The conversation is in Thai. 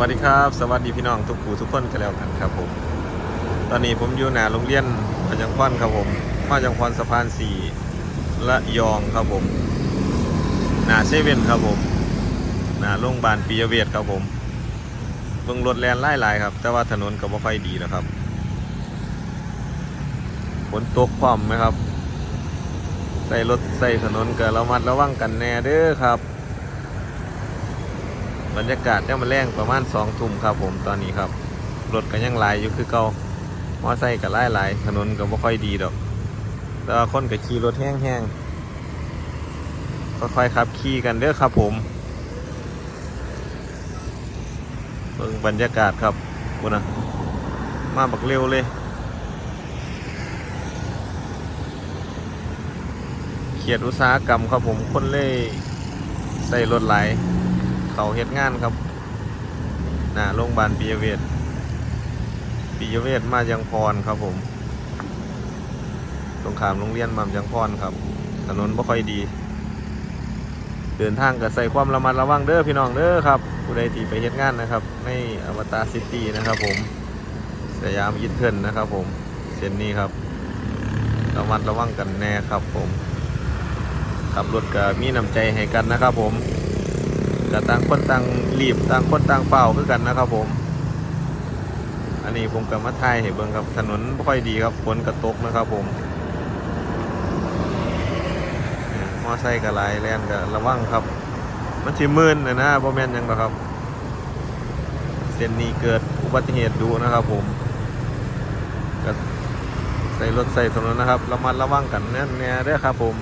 วัสดีครับ สวัสดีพี่น้องทุกผู้ทุกคนกันแล้วกันครับผม ตอนนี้ผมอยู่หน้าโรงเรียนพจังพรครับผมมาจังพรสะพานสี่ละยองครับผม หน้าเซเว่นครับผมหน้าโรงพยาบาลปิยเวชครับผมเบิ่งรถแลนไล่หลายครับ แต่ว่าถนนก็บ่ค่อยดีแล้วครับฝนตกพร้อมไหมครับ ใส่รถใส่ถนนก็ระมัดระวังกันแน่เด้อครับ บรรยากาศเนี่ยมาแรงประมาณสองทุ่มครับผมตอนนี้ครับ รถก็ยังไหลอยู่คือเก่ามอไซค์ก็หลายหลถนนก็บ่ค่อยดีดอก แต่ว่าคนก็ขี่รถแห้งๆค่อยๆครับขี่กันเด้อครับผมเบิ่งบรรยากาศครับคุณนะมาบักเร็วเลย เขียดอุตสาหกรรมครับผมคนเล่ใส่รถไหล เขาเฮ็ดงานครับหน้าโรงพยาบาลปิยเวชปิยเวชมายังพรครับผม ตรงขามโรงเรียนมายังพรครับ ถนนบ่ค่อยดี เดินทางก็ใส่ความระมัดระวังเด้อพี่น้องเด้อครับผู้ใดที่ไปเฮ็ดงานนะครับ ในอวตารซิตี้นะครับผม สยามยิทเทิลนะครับผมเส้นนี้ครับ ระมัดระวังกันแน่ครับผมขับรถก็มีน้ำใจให้กันนะครับผม ก็ต่างคนต่างรีบต่างคนต่างเฝ้าคือกันนะครับผม อันนี้ผมกับมาไทยเห็นเบิ่งครับถนนไม่ค่อยดีครับฝนกระตกนะครับผมมอไซค์กับลแลนกับระวังครับ มันชิมื่นนะนะบ่แม่นยังหรอครับ เส้นนี้เกิดอุบัติเหตุดูนะครับผมก็ใส่รถใส่ถนนนะครับระมัดระวังกันแน่ๆเด้อครับผม